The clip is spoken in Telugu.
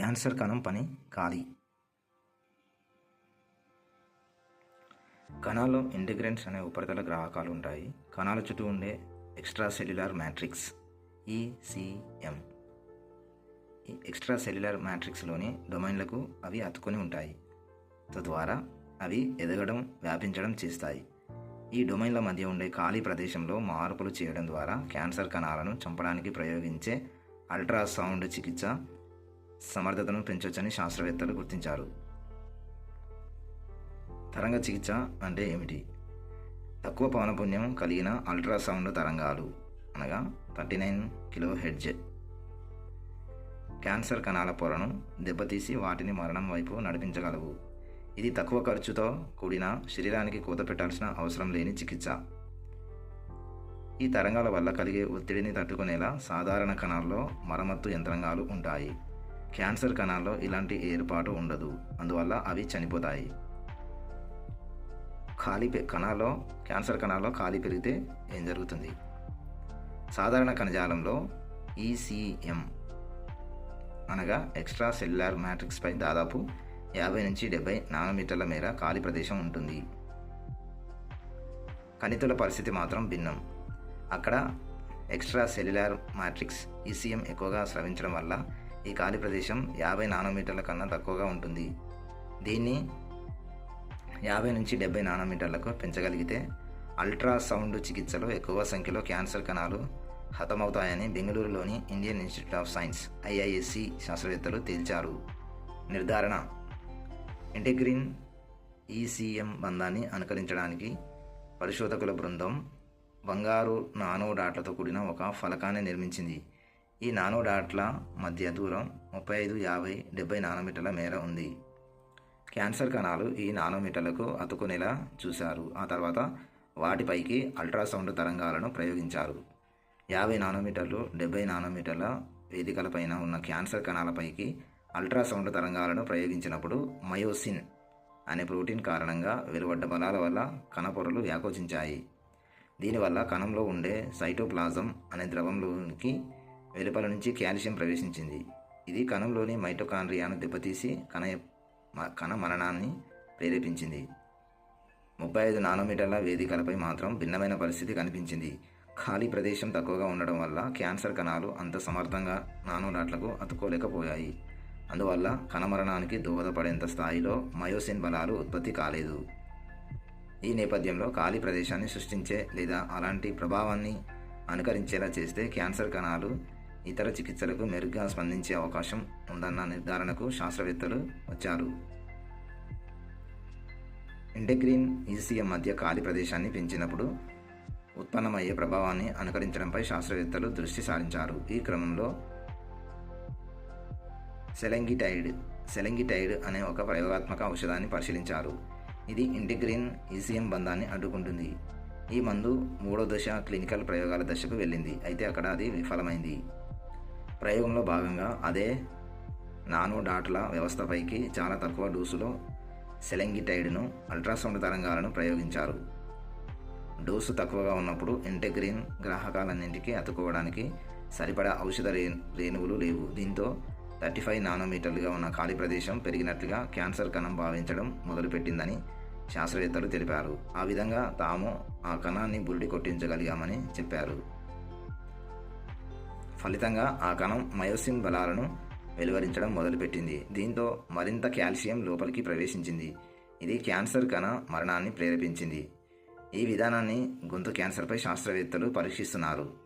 క్యాన్సర్ కణం పని ఖాళీ కణాల్లో ఇంటిగ్రెంట్స్ అనే ఉపరితల గ్రాహకాలు ఉంటాయి. కణాల చుట్టూ ఉండే ఎక్స్ట్రా సెల్యులార్ మ్యాట్రిక్స్ ఈసిఎం ఈ ఎక్స్ట్రా సెల్యులార్ మ్యాట్రిక్స్లోని డొమైన్లకు అవి అతుకొని ఉంటాయి. తద్వారా అవి ఎదగడం వ్యాపించడం చేస్తాయి. ఈ డొమైన్ల మధ్య ఉండే ఖాళీ ప్రదేశంలో మార్పులు చేయడం ద్వారా క్యాన్సర్ కణాలను చంపడానికి ప్రయోగించే అల్ట్రాసౌండ్ చికిత్స సమర్థతను పెంచవచ్చని శాస్త్రవేత్తలు గుర్తించారు. తరంగ చికిత్స అంటే ఏమిటి? తక్కువ పౌనపుణ్యం కలిగిన అల్ట్రాసౌండ్ తరంగాలు అనగా thirty nine kilo hertz cancer కణాల పొరను దెబ్బతీసి వాటిని మరణం వైపు నడిపించగలవు. ఇది తక్కువ ఖర్చుతో కూడిన శరీరానికి కూత పెట్టాల్సిన అవసరం లేని చికిత్స. ఈ తరంగాల వల్ల కలిగే ఒత్తిడిని తట్టుకునేలా సాధారణ కణాల్లో మరమ్మత్తు యంత్రాంగాలు ఉంటాయి. క్యాన్సర్ కణాల్లో ఇలాంటి ఏర్పాటు ఉండదు. అందువల్ల అవి చనిపోతాయి. ఖాళీ కణాల్లో క్యాన్సర్ కణాల్లో ఖాళీ పెరిగితే ఏం జరుగుతుంది? సాధారణ కణజాలంలో ఈసీఎం అనగా ఎక్స్ట్రా సెల్యులార్ మ్యాట్రిక్స్పై దాదాపు యాభై నుంచి డెబ్బై నానోమీటర్ల మేర ఖాళీ ప్రదేశం ఉంటుంది. కణితుల పరిస్థితి మాత్రం భిన్నం. అక్కడ ఎక్స్ట్రా సెల్యులార్ మ్యాట్రిక్స్ ఈసీఎం ఎక్కువగా స్రవించడం వల్ల ఈ ఖాళీ ప్రదేశం యాభై నానోమీటర్ల కన్నా తక్కువగా ఉంటుంది. దీన్ని యాభై నుంచి డెబ్బై నానోమీటర్లకు పెంచగలిగితే అల్ట్రాసౌండ్ చికిత్సలో ఎక్కువ సంఖ్యలో క్యాన్సర్ కణాలు హతమవుతాయని బెంగళూరులోని Indian Institute of Science IISc శాస్త్రవేత్తలు తేల్చారు. నిర్ధారణ. ఇంటెగ్రిన్ ఈసీఎం బంధాన్ని అనుకరించడానికి పరిశోధకుల బృందం బంగారు నానో డాట్లతో కూడిన ఒక ఫలకాన్ని నిర్మించింది. ఈ నానోడాట్ల మధ్య దూరం ముప్పై ఐదు యాభై డెబ్బై నానోమీటర్ల మేర ఉంది. క్యాన్సర్ కణాలు ఈ నానోమీటర్లకు అతుకునేలా చూశారు. ఆ తర్వాత వాటిపైకి అల్ట్రాసౌండ్ తరంగాలను ప్రయోగించారు. యాభై నానోమీటర్లు డెబ్బై నానోమీటర్ల వేదికలపైన ఉన్న క్యాన్సర్ కణాలపైకి అల్ట్రాసౌండ్ తరంగాలను ప్రయోగించినప్పుడు మయోసిన్ అనే ప్రోటీన్ కారణంగా వెలువడ్డ బలాల వల్ల కణపొరలు వ్యాకోచించాయి. దీనివల్ల కణంలో ఉండే సైటోప్లాజం అనే ద్రవంలోనికి వెలుపల నుంచి కాల్షియం ప్రవేశించింది. ఇది కణంలోని మైటోకాండ్రియాను దెబ్బతీసి కణ కణ మరణాన్ని ప్రేరేపించింది. ముప్పై ఐదు నానోమీటర్ల వేదికలపై మాత్రం భిన్నమైన పరిస్థితి కనిపించింది. ఖాళీ ప్రదేశం తక్కువగా ఉండడం వల్ల క్యాన్సర్ కణాలు అంత సమర్థంగా నానోలాట్లకు అతుక్కోలేకపోయాయి. అందువల్ల కణమరణానికి దోహదపడేంత స్థాయిలో మయోసిన్ బలాలు ఉత్పత్తి కాలేదు. ఈ నేపథ్యంలో ఖాళీ ప్రదేశాన్ని సృష్టించే లేదా అలాంటి ప్రభావాన్ని అనుకరించేలా చేస్తే క్యాన్సర్ కణాలు ఇతర చికిత్సలకు మెరుగ్గా స్పందించే అవకాశం ఉందన్న నిర్ధారణకు శాస్త్రవేత్తలు వచ్చారు. ఇంటెగ్రిన్ ఈసీఎం మధ్య ఖాళీ ప్రదేశాన్ని పెంచినప్పుడు ఉత్పన్నమయ్యే ప్రభావాన్ని అనుకరించడంపై శాస్త్రవేత్తలు దృష్టి సారించారు. ఈ క్రమంలో సెలెంగిటైడ్ సెలెంగిటైడ్ అనే ఒక ప్రయోగాత్మక ఔషధాన్ని పరిశీలించారు. ఇది ఇంటిగ్రిన్ ఈసీఎం బంధాన్ని అడ్డుకుంటుంది. ఈ మందు మూడో దశ క్లినికల్ ప్రయోగాల దశకు వెళ్ళింది. అయితే అక్కడ అది విఫలమైంది. ప్రయోగంలో భాగంగా అదే నానో డాట్ల వ్యవస్థపైకి చాలా తక్కువ డోసులో సెలెంగిటైడ్ను అల్ట్రాసౌండ్ తరంగాలను ప్రయోగించారు. డోసు తక్కువగా ఉన్నప్పుడు ఇంటెగ్రిన్ గ్రాహకాలన్నింటికీ అతుక్కోవడానికి సరిపడా ఔషధ రే రేణువులు లేవు. దీంతో థర్టీ ఫైవ్ నానోమీటర్లుగా ఉన్న ఖాళీ ప్రదేశం పెరిగినట్లుగా క్యాన్సర్ కణం భావించడం మొదలుపెట్టిందని శాస్త్రవేత్తలు తెలిపారు. ఆ విధంగా తాము ఆ కణాన్ని బురిడి కొట్టించగలిగామని చెప్పారు. ఫలితంగా ఆ కణం మయోసిన్ బలాలను వెలువరించడం మొదలుపెట్టింది. దీంతో మరింత కాల్షియం లోపలికి ప్రవేశించింది. ఇది క్యాన్సర్ కణ మరణాన్ని ప్రేరేపించింది. ఈ విధానాన్ని గొంతు క్యాన్సర్పై శాస్త్రవేత్తలు పరీక్షిస్తున్నారు.